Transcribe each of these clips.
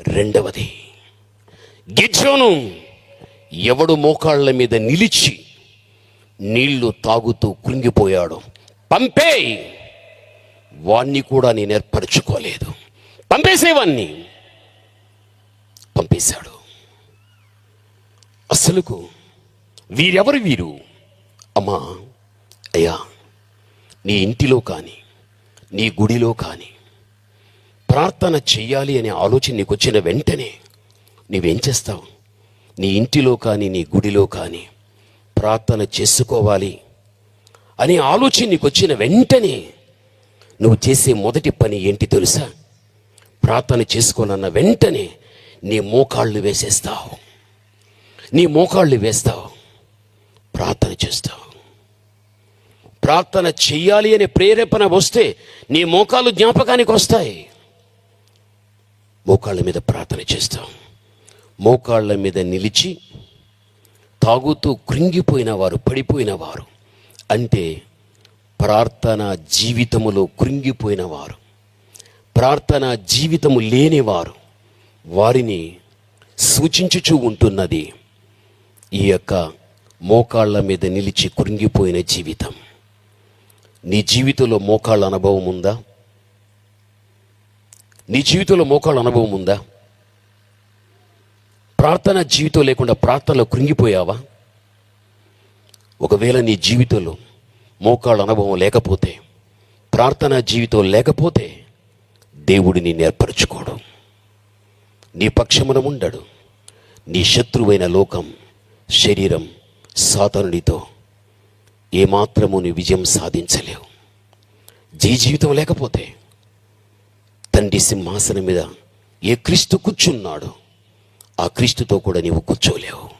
రెండవది గిజ్జోను ఎవడు మోకాళ్ళ మీద నిలిచి నీళ్ళు తాగుతూ కృంగిపోయాడు పంపే. వాణ్ణి కూడా నేను ఏర్పరచుకోలేదు. పంపేసేవాణ్ణి పంపేశాడు. అసలుకు వీరెవరు వీరు? అమ్మా అయ్యా నీ ఇంటిలో కానీ నీ గుడిలో కానీ ప్రార్థన చెయ్యాలి అనే ఆలోచన నీకు వచ్చిన వెంటనే నీవేం చేస్తావు? నీ ఇంటిలో కానీ నీ గుడిలో కానీ ప్రార్థన చేసుకోవాలి అనే ఆలోచన నీకు వచ్చిన వెంటనే నువ్వు చేసే మొదటి పని ఏంటి తెలుసా? ప్రార్థన చేసుకోనన్న వెంటనే నీ మోకాళ్ళు వేసేస్తావు. నీ మోకాళ్ళు వేస్తావు. ప్రార్థన చేస్తావు. ప్రార్థన చెయ్యాలి అనే ప్రేరేపణ వస్తే నీ మోకాలు జ్ఞాపకానికి వస్తాయి. మోకాళ్ళ మీద ప్రార్థన చేస్తాం. మోకాళ్ళ మీద నిలిచి తాగుతూ కృంగిపోయిన వారు పడిపోయిన వారు. అంటే ప్రార్థన జీవితములో కృంగిపోయిన వారు. ప్రార్థన జీవితము లేనివారు వారిని సూచించుచూ ఉంటున్నది ఈ యొక్క మోకాళ్ళ మీద నిలిచి కృంగిపోయిన జీవితం. నీ జీవితంలో మోకాళ్ళ అనుభవం ఉందా? నీ జీవితంలో మోకాళ్ళ అనుభవం ఉందా? ప్రార్థన జీవితం లేకుండా ప్రార్థనలో కృంగిపోయావా? ఒకవేళ నీ జీవితంలో మోకాళ్ళ అనుభవం లేకపోతే ప్రార్థన జీవితం లేకపోతే దేవుడిని నేర్పరచుకోడు నీ పక్షమున ఉండడు. నీ శత్రువైన లోకం శరీరం సాతనుడితో ఏమాత్రము నీ విజయం సాధించలేవు. జీ జీవితం లేకపోతే తండ్రి సింహాసనం మీద ఏ క్రీస్తు కూర్చున్నాడో ఆ క్రీస్తుతో కూడా నీవు కూర్చోలేవు.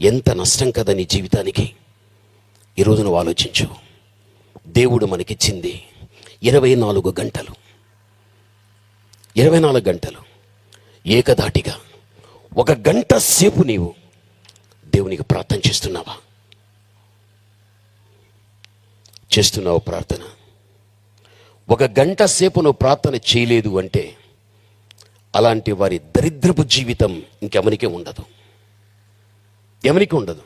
ఎంత నష్టం కదా నీ జీవితానికి? ఈరోజు నువ్వు ఆలోచించు. దేవుడు మనకిచ్చింది ఇరవై నాలుగు గంటలు. ఇరవై నాలుగు గంటలు. ఏకధాటిగా ఒక గంట సేపు నీవు దేవునికి ప్రార్థన చేస్తున్నావా? చేస్తున్నావు ప్రార్థన. ఒక గంట సేపు నువ్వు ప్రార్థన చేయలేదు అంటే అలాంటి వారి దరిద్రపు జీవితం ఇంకెవరికే ఉండదు. ఎవరికి ఉండదు.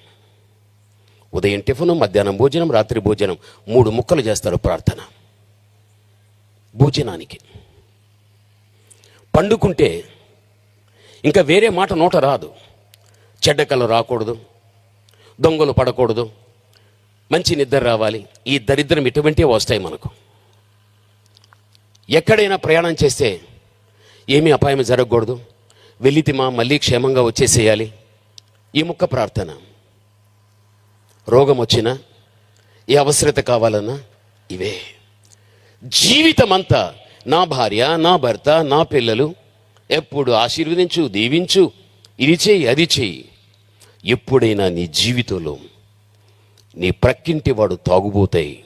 ఉదయం టిఫిన్ మధ్యాహ్నం భోజనం రాత్రి భోజనం మూడు ముక్కలు చేస్తారు ప్రార్థన. భోజనానికి. పండుకుంటే ఇంకా వేరే మాట నోట రాదు. చెడ్డ కళ్ళు రాకూడదు. దొంగలు పడకూడదు. మంచి నిద్ర రావాలి. ఈ దరిద్రం ఇటువంటివి వస్తాయి మనకు. ఎక్కడైనా ప్రయాణం చేస్తే ఏమీ అపాయం జరగకూడదు. వెళ్ళితిమా మళ్ళీ క్షేమంగా వచ్చేసేయాలి. ఈ ముక్క ప్రార్థన. రోగం వచ్చినా ఏ అవసరత కావాలన్నా ఇవే. జీవితం అంతా నా భార్య నా భర్త నా పిల్లలు ఎప్పుడు ఆశీర్వదించు దీవించు. ఇది చేయి అది చేయి. ఎప్పుడైనా నీ జీవితంలో నీ ప్రక్కింటి వాడు తాగుబోతాయి.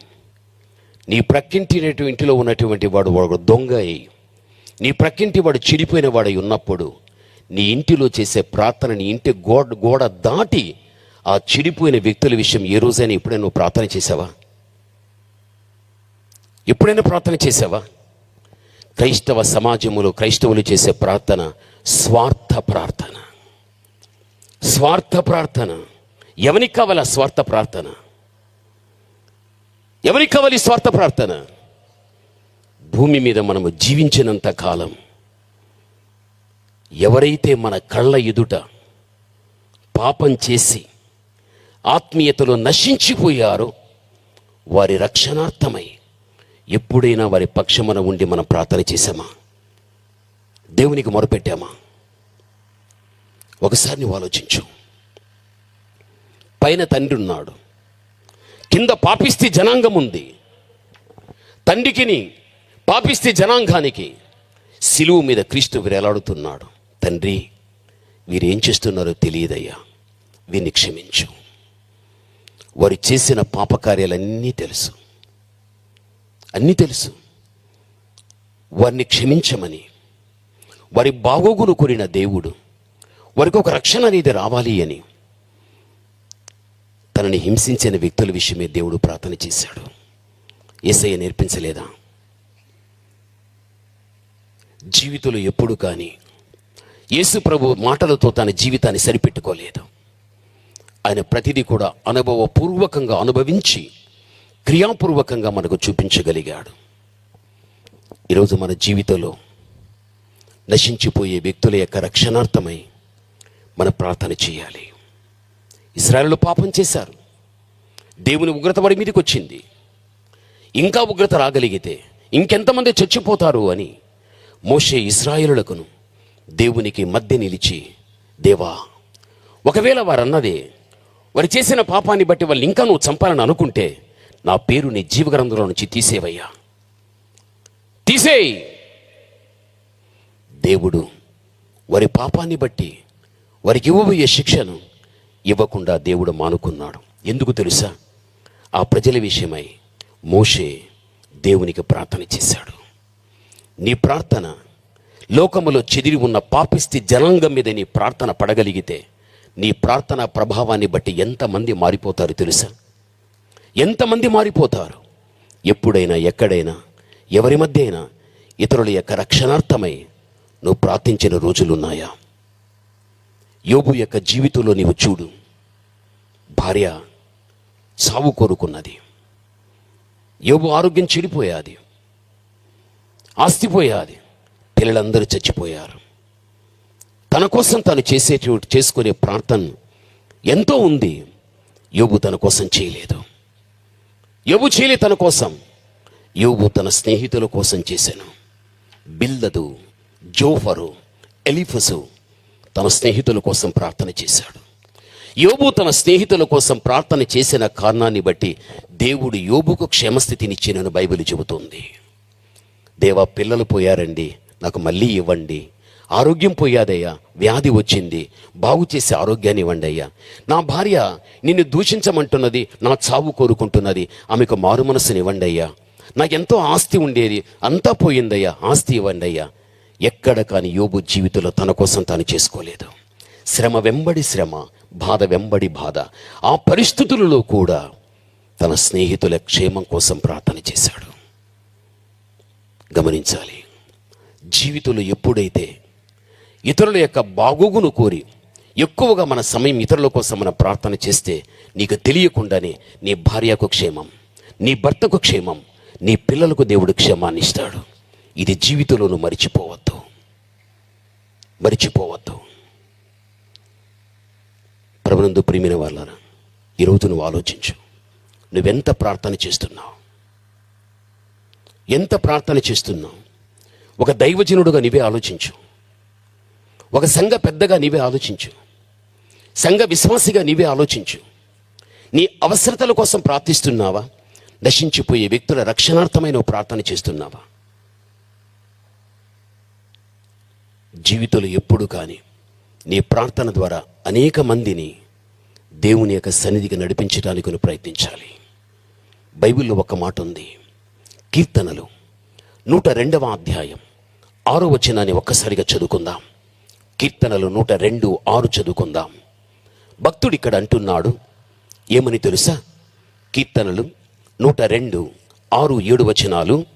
నీ ప్రక్కింటి ఇంటిలో ఉన్నటువంటి వాడు వాడు దొంగ అయి నీ ప్రక్కింటి వాడు చెడిపోయిన వాడై ఉన్నప్పుడు నీ ఇంటిలో చేసే ప్రార్థన నీ ఇంటి గోడ గోడ దాటి ఆ చెడిపోయిన వ్యక్తుల విషయం ఏ రోజైనా ఎప్పుడైనా నువ్వు ప్రార్థన చేసావా? ఎప్పుడైనా ప్రార్థన చేసావా? క్రైస్తవ సమాజములో క్రైస్తవులు చేసే ప్రార్థన స్వార్థ ప్రార్థన. స్వార్థ ప్రార్థన. ఎవరికి కావాలా స్వార్థ ప్రార్థన? ఎవరికి కావాలి స్వార్థ ప్రార్థన? భూమి మీద మనము జీవించినంత కాలం ఎవరైతే మన కళ్ళ ఎదుట పాపం చేసి ఆత్మీయతలో నశించిపోయారో వారి రక్షణార్థమై ఎప్పుడైనా వారి పక్షమున ఉండి మనం ప్రార్థన చేశామా? దేవునికి మొరపెట్టామా? ఒకసారి నువ్వు ఆలోచించు. పైన తండ్రి ఉన్నాడు. కింద పాపిస్తి జనాంగం ఉంది. తండ్రికిని పాపిస్తి జనాంగానికి సిలువు మీద క్రీస్తు వేలాడుతున్నాడు. తండ్రి వీరేం చేస్తున్నారో తెలియదయ్యా. వీరిని క్షమించు. వారు చేసిన పాపకార్యాలన్నీ తెలుసు. అన్నీ తెలుసు. వారిని క్షమించమని. వారి బాగోగులు కోరిన దేవుడు వారికి ఒక రక్షణ అనేది రావాలి అని. తనని హింసించిన వ్యక్తుల విషయమే దేవుడు ప్రార్థన చేశాడు. ఏసయ్య నేర్పించలేదా? జీవితంలో ఎప్పుడు కానీ యేసు ప్రభు మాటలతో తన జీవితాన్ని సరిపెట్టుకోలేదు. ఆయన ప్రతిదీ కూడా అనుభవపూర్వకంగా అనుభవించి క్రియాపూర్వకంగా మనకు చూపించగలిగాడు. ఈరోజు మన జీవితంలో నశించిపోయే వ్యక్తుల యొక్క రక్షణార్థమై మన ప్రార్థన చేయాలి. ఇస్రాయలు పాపం చేశారు. దేవుని ఉగ్రత వారి మీదకి వచ్చింది. ఇంకా ఉగ్రత రాగలిగితే ఇంకెంతమంది చచ్చిపోతారు అని మోషే ఇస్రాయేలులకును దేవునికి మధ్య నిలిచి దేవా ఒకవేళ వారన్నదే వారు చేసిన పాపాన్ని బట్టి వాళ్ళు ఇంకా నువ్వు చంపాలని అనుకుంటే నా పేరు నీ జీవగ్రంథంలో నుంచి తీసేవయ్యా. తీసేయి! దేవుడు వారి పాపాన్ని బట్టి వారికి ఇవ్వబోయే శిక్షను ఇవ్వకుండా దేవుడు మానుకున్నాడు. ఎందుకు తెలుసా? ఆ ప్రజల విషయమై మోషే దేవునికి ప్రార్థన చేశాడు. నీ ప్రార్థన లోకములో చెదిరి ఉన్న పాపిస్తి జనాంగం మీద నీ ప్రార్థన పడగలిగితే నీ ప్రార్థన ప్రభావాన్ని బట్టి ఎంతమంది మారిపోతారు తెలుసా? ఎంతమంది మారిపోతారు? ఎప్పుడైనా ఎక్కడైనా ఎవరి మధ్య అయినా ఇతరుల యొక్క రక్షణార్థమై నువ్వు ప్రార్థించిన రోజులున్నాయా? యోబు యొక్క జీవితంలో నీవు చూడు. భార్య సావు కోరుకున్నది. యోబు ఆరోగ్యం చెడిపోయాది. ఆస్తిపోయాది పిల్లలందరూ చచ్చిపోయారు. తన కోసం తను చేసే చేసుకునే ప్రార్థన ఎంతో ఉంది. యోబు తన కోసం చేయలేదు. యోబు చేయలే తన కోసం. యోబు తన స్నేహితుల కోసం చేశాను. బిల్లదు జోఫరు ఎలిఫసు తన స్నేహితుల కోసం ప్రార్థన చేశాడు. యోబు తన స్నేహితుల కోసం ప్రార్థన చేసిన కారణాన్ని బట్టి దేవుడు యోబుకు క్షేమస్థితినిచ్చినని బైబిల్ చెబుతుంది. దేవా పిల్లలు పోయారండి నాకు మళ్ళీ ఇవ్వండి. ఆరోగ్యం పోయాదయ్యా వ్యాధి వచ్చింది బాగు చేసే ఆరోగ్యాన్ని ఇవ్వండి అయ్యా. నా భార్య నిన్ను దూషించమంటున్నది నా చావు కోరుకుంటున్నది ఆమెకు మారు మనసుని ఇవ్వండి అయ్యా. నాకెంతో ఆస్తి ఉండేది అంతా పోయిందయ్యా ఆస్తి ఇవ్వండి అయ్యా. ఎక్కడ కాని యోబు జీవితంలో తన కోసం తాను చేసుకోలేదు. శ్రమ వెంబడి శ్రమ బాధ వెంబడి బాధ. ఆ పరిస్థితులలో కూడా తన స్నేహితుల క్షేమం కోసం ప్రార్థన చేశాడు. గమనించాలి జీవితంలో ఎప్పుడైతే ఇతరుల యొక్క బాగోగును కోరి ఎక్కువగా మన సమయం ఇతరుల కోసం మనం ప్రార్థన చేస్తే నీకు తెలియకుండానే నీ భార్యకు క్షేమం నీ భర్తకు క్షేమం నీ పిల్లలకు దేవుడు క్షేమాన్ని ఇస్తాడు. ఇది జీవితంలో నువ్వు మరిచిపోవద్దు. మరిచిపోవద్దు. ప్రభునందు ప్రియమైన వాళ్ళరా ఈరోజు నువ్వు ఆలోచించు. నువ్వెంత ప్రార్థన చేస్తున్నావు? ఎంత ప్రార్థన చేస్తున్నావు? ఒక దైవజనుడుగా నీవే ఆలోచించు. ఒక సంఘ పెద్దగా నీవే ఆలోచించు. సంఘ విశ్వాసిగా నీవే ఆలోచించు. నీ అవసరతల కోసం ప్రార్థిస్తున్నావా? నశించిపోయే వ్యక్తుల రక్షణార్థమైన నువ్వు ప్రార్థన చేస్తున్నావా? జీవితంలో ఎప్పుడు కానీ నీ ప్రార్థన ద్వారా అనేక మందిని దేవుని యొక్క సన్నిధికి నడిపించడానికి ప్రయత్నించాలి. బైబిల్లో ఒక మాట ఉంది. కీర్తనలు నూట రెండవ అధ్యాయం ఆరో వచనాన్ని ఒక్కసారిగా చదువుకుందాం. కీర్తనలు నూట రెండు ఆరు చదువుకుందాం. భక్తుడు ఇక్కడ అంటున్నాడు ఏమని తెలుసా? కీర్తనలు నూట రెండు ఆరు ఏడు వచనాలు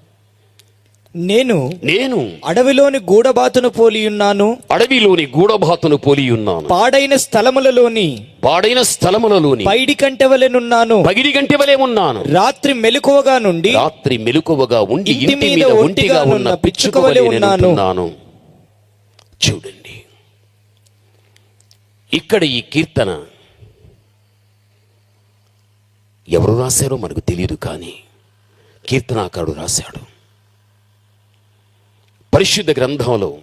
నేను నేను అడవిలోని గూడబాతును పోలియున్నాను అడవిలోని గూఢబాతును పోలి ఉన్నాను. పాడైన స్థలములలోని పాడైన స్థలములలోని పైడి కంటెవలెనున్నాను పగిడి గంటి వలె ఉన్నాను. రాత్రి మెలకువగా నుండి రాత్రి మెలకువగా ఉండి ఇంటి మీద ఒంటిగా ఉన్న పిచ్చుక వలె ఉన్నాను. ఉన్నాను చూడండి. ఇక్కడ ఈ కీర్తన ఎవరు రాశారో మనకు తెలియదు కానీ కీర్తనాకారుడు రాశాడు. పరిశుద్ధ గ్రంథంలో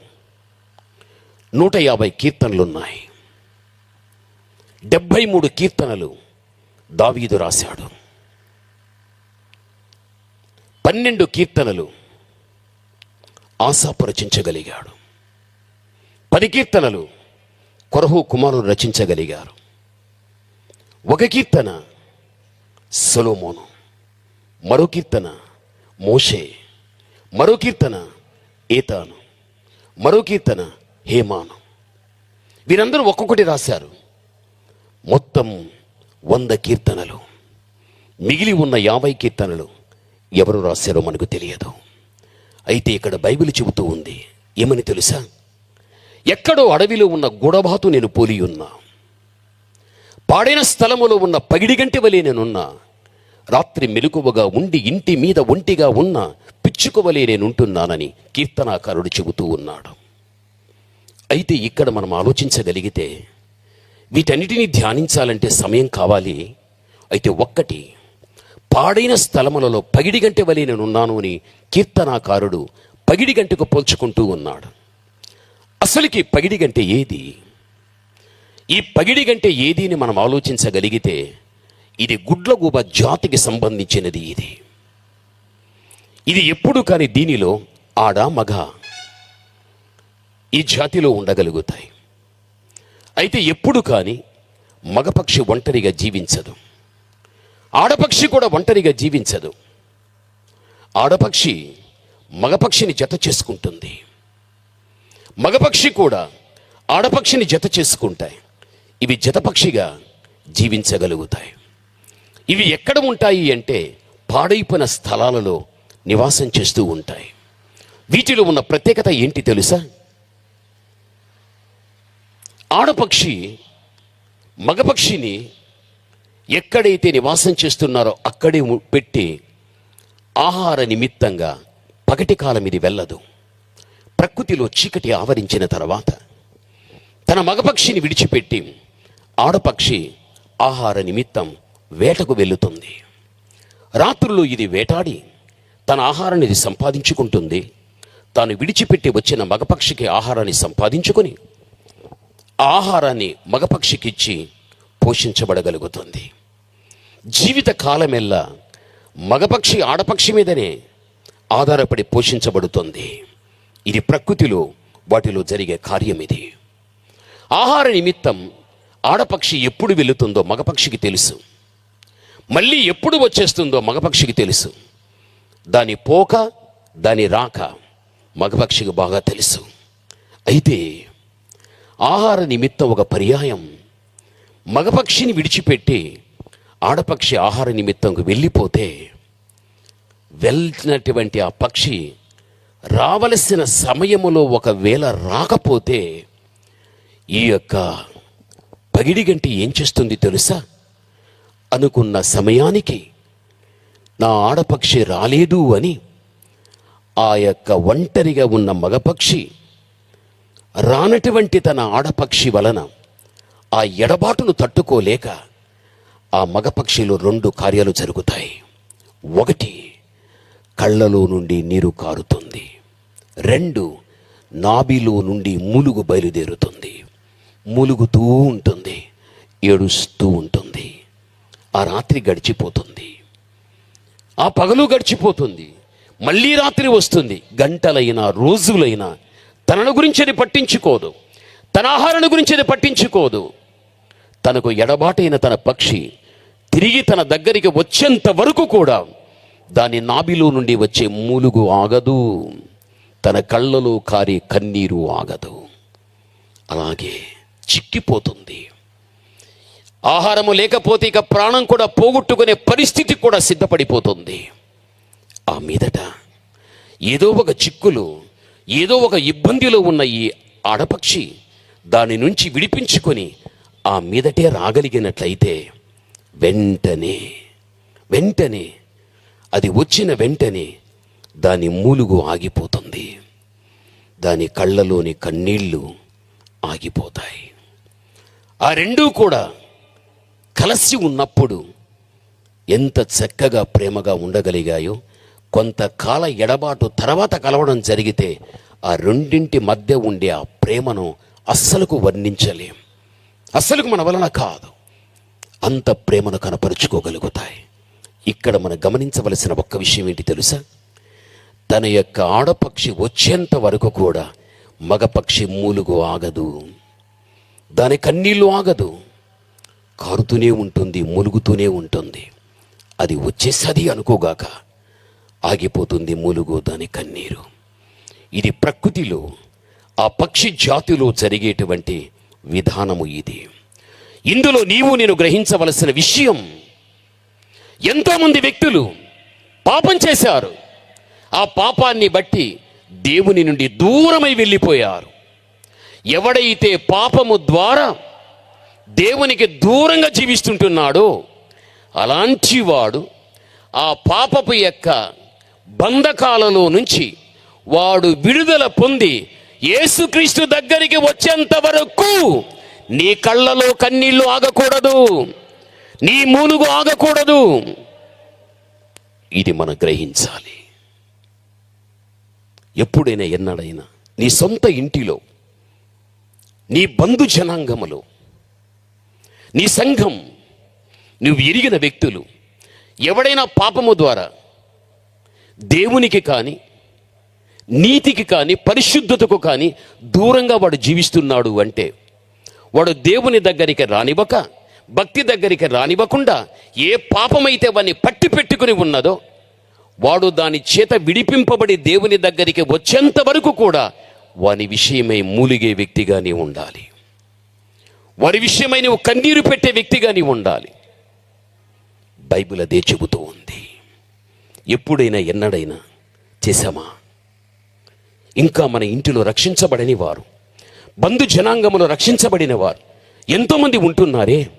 నూట యాభై కీర్తనలు ఉన్నాయి డెబ్భై మూడు కీర్తనలు దావీదు రాశాడు. పన్నెండు కీర్తనలు ఆశాపు రచించగలిగాడు. పది కీర్తనలు కొరహు కుమారుడు రచించగలిగారు. ఒక కీర్తన సొలోమోను మరో కీర్తన మోషే మరో కీర్తన ఏతాను మరో కీర్తన హేమాను. వీరందరూ ఒక్కొక్కటి రాశారు. మొత్తం వంద కీర్తనలు. మిగిలి ఉన్న యాభై కీర్తనలు ఎవరు రాశారో మనకు తెలియదు. అయితే ఇక్కడ బైబిల్ చెబుతూ ఉంది ఏమని తెలుసా? ఎక్కడో అడవిలో ఉన్న గుడబాతు నేను పోలి ఉన్నా. పాడైన స్థలములో ఉన్న పగిడిగంటి వలె నేనున్నా. రాత్రి మెలకువగా ఉండి ఇంటి మీద ఒంటిగా ఉన్న. పిచ్చుకోవలే నేనుంటున్నానని కీర్తనాకారుడు చెబుతూ ఉన్నాడు. అయితే ఇక్కడ మనం ఆలోచించగలిగితే వీటన్నిటిని ధ్యానించాలంటే సమయం కావాలి. అయితే ఒక్కటి పాడైన స్థలములలో పగిడి పగిడిగంటి వలె నేనున్నాను అని కీర్తనాకారుడు పగిడి గంటకు పోల్చుకుంటూ ఉన్నాడు. అసలుకి పగిడిగంటే ఏది? ఈ పగిడిగంటే ఏది అని మనం ఆలోచించగలిగితే ఇది గుడ్లగూబ జాతికి సంబంధించినది ఇది. ఇది ఎప్పుడు కాని దీనిలో ఆడ మగ ఈ జాతిలో ఉండగలుగుతాయి. అయితే ఎప్పుడు కాని మగపక్షి ఒంటరిగా జీవించదు. ఆడపక్షి కూడా ఒంటరిగా జీవించదు. ఆడపక్షి మగపక్షిని జత చేసుకుంటుంది. మగపక్షి కూడా ఆడపక్షిని జత చేసుకుంటాయి. ఇవి జతపక్షిగా జీవించగలుగుతాయి. ఇవి ఎక్కడ ఉంటాయి అంటే పాడైపోయిన స్థలాలలో నివాసం చేస్తూ ఉంటాయి. వీటిలో ఉన్న ప్రత్యేకత ఏంటి తెలుసా? ఆడపక్షి మగపక్షిని ఎక్కడైతే నివాసం చేస్తున్నారో అక్కడే పెట్టి ఆహార నిమిత్తంగా పగటి కాలం ఇది వెళ్ళదు. ప్రకృతిలో చీకటి ఆవరించిన తర్వాత తన మగపక్షిని విడిచిపెట్టి ఆడపక్షి ఆహార నిమిత్తం వేటకు వెళుతుంది. రాత్రులు ఇది వేటాడి తన ఆహారాన్ని ఇది సంపాదించుకుంటుంది. తాను విడిచిపెట్టి వచ్చిన మగపక్షికి ఆహారాన్ని సంపాదించుకొని ఆ ఆహారాన్ని మగపక్షికిచ్చి పోషించబడగలుగుతుంది. జీవిత కాలమెల్లా మగపక్షి ఆడపక్షి మీదనే ఆధారపడి పోషించబడుతుంది. ఇది ప్రకృతిలో వాటిలో జరిగే కార్యం ఇది ఆహార నిమిత్తం ఆడపక్షి ఎప్పుడు వెళుతుందో మగపక్షికి తెలుసు. మళ్ళీ ఎప్పుడు వచ్చేస్తుందో మగపక్షికి తెలుసు. దాని పోక దాని రాక మగపక్షికి బాగా తెలుసు. అయితే ఆహార నిమిత్తం ఒక పర్యాయం. మగపక్షిని విడిచిపెట్టి ఆడపక్షి ఆహార నిమిత్తంకు వెళ్ళిపోతే వెళ్ళినటువంటి ఆ పక్షి రావలసిన సమయములో ఒకవేళ రాకపోతే ఈ యొక్క పగిడిగంటి ఏం చేస్తుంది తెలుసా? అనుకున్న సమయానికి నా ఆడపక్షి రాలేదు అని ఆ యొక్క ఒంటరిగా ఉన్న మగపక్షి రానటువంటి తన ఆడపక్షి వలన ఆ ఎడబాటును తట్టుకోలేక ఆ మగపక్షిలో రెండు కార్యాలు జరుగుతాయి. ఒకటి కళ్ళలో నుండి నీరు కారుతుంది. రెండు నాభిలో నుండి మూలుగు బయలుదేరుతుంది. మూలుగుతూ ఉంటుంది. ఏడుస్తూ ఉంటుంది. ఆ రాత్రి గడిచిపోతుంది. ఆ పగలు గడిచిపోతుంది. మళ్ళీ రాత్రి వస్తుంది. గంటలైనా రోజులైనా తనను గురించి అది పట్టించుకోదు. తన ఆహారాన్ని గురించి అది పట్టించుకోదు. తనకు ఎడబాటైన తన పక్షి తిరిగి తన దగ్గరికి వచ్చేంత వరకు కూడా దాని నాభిలో నుండి వచ్చే మూలుగు ఆగదు. తన కళ్ళలో కారే కన్నీరు ఆగదు. అలాగే చిక్కిపోతుంది. ఆహారము లేకపోతే ఇక ప్రాణం కూడా పోగొట్టుకునే పరిస్థితి కూడా సిద్ధపడిపోతుంది. ఆ మీదట ఏదో ఒక చిక్కులు ఏదో ఒక ఇబ్బందిలో ఉన్న ఈ ఆడపక్షి దాని నుంచి విడిపించుకొని ఆ మీదటే రాగలిగినట్లయితే వెంటనే వెంటనే అది వచ్చిన వెంటనే దాని మూలుగు ఆగిపోతుంది. దాని కళ్ళలోని కన్నీళ్ళు ఆగిపోతాయి. ఆ రెండూ కూడా కలిసి ఉన్నప్పుడు ఎంత చక్కగా ప్రేమగా ఉండగలిగాయో కొంతకాల ఎడబాటు తర్వాత కలవడం జరిగితే ఆ రెండింటి మధ్య ఉండే ఆ ప్రేమను అస్సలకు వర్ణించలేం. అస్సలకు మన వలన కాదు. అంత ప్రేమను కనపరుచుకోగలుగుతాయి. ఇక్కడ మనం గమనించవలసిన ఒక్క విషయం ఏంటి తెలుసా? తన యొక్క ఆడపక్షి వచ్చేంత వరకు కూడా మగపక్షి మూలుగు ఆగదు. దాని కన్నీళ్ళు ఆగదు. కారుతూనే ఉంటుంది ములుగుతూనే ఉంటుంది. అది వచ్చేసది అనుకోగాక ఆగిపోతుంది ములుగు దాని కన్నీరు. ఇది ప్రకృతిలో ఆ పక్షి జాతిలో జరిగేటువంటి విధానము ఇది. ఇందులో నీవు నేను గ్రహించవలసిన విషయం ఎంతోమంది వ్యక్తులు పాపం చేశారు. ఆ పాపాన్ని బట్టి దేవుని నుండి దూరమై వెళ్ళిపోయారు. ఎవడైతే పాపము ద్వారా దేవునికి దూరంగా జీవిస్తుంటున్నాడో. అలాంటి వాడు ఆ పాపపు యొక్క బంధకాలలో నుంచి వాడు విడుదల పొంది యేసుక్రీస్తు దగ్గరికి వచ్చేంత వరకు నీ కళ్ళలో కన్నీళ్ళు ఆగకూడదు. నీ మూలుగు ఆగకూడదు. ఇది మనం గ్రహించాలి. ఎప్పుడైనా ఎన్నడైనా నీ సొంత ఇంటిలో నీ బంధు జనాంగములో నీ సంఘం నువ్వు ఎరిగిన వ్యక్తులు. ఎవడైనా పాపము ద్వారా దేవునికి కానీ నీతికి కానీ పరిశుద్ధతకు కానీ దూరంగా వాడు జీవిస్తున్నాడు అంటే వాడు దేవుని దగ్గరికి రానివ్వక భక్తి దగ్గరికి రానివ్వకుండా ఏ పాపమైతే వాడిని పట్టి పెట్టుకుని ఉన్నదో వాడు దాని చేత విడిపింపబడి దేవుని దగ్గరికి వచ్చేంత వరకు కూడా వాని విషయమై మూలిగే వ్యక్తిగానే ఉండాలి. వారి విషయమై నువ్వు కన్నీరు పెట్టే వ్యక్తిగా నీవు ఉండాలి. బైబిల్ అదే చెబుతూ ఉంది. ఎప్పుడైనా ఎన్నడైనా చేశామా? ఇంకా మన ఇంటిలో రక్షించబడని వారు బంధు జనాంగములో రక్షించబడిన వారు ఎంతోమంది ఉంటున్నారే?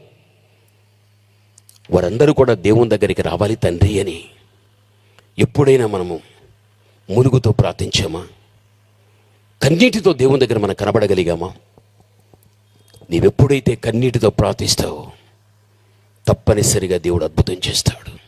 వారందరూ కూడా దేవుని దగ్గరికి రావాలి తండ్రి అని ఎప్పుడైనా మనము ములుగుతో ప్రార్థించామా? కన్నీటితో దేవుని దగ్గర మనం కనబడగలిగామా? నీవెప్పుడైతే కన్నీటితో ప్రార్థిస్తావో తప్పనిసరిగా దేవుడు అద్భుతం చేస్తాడు.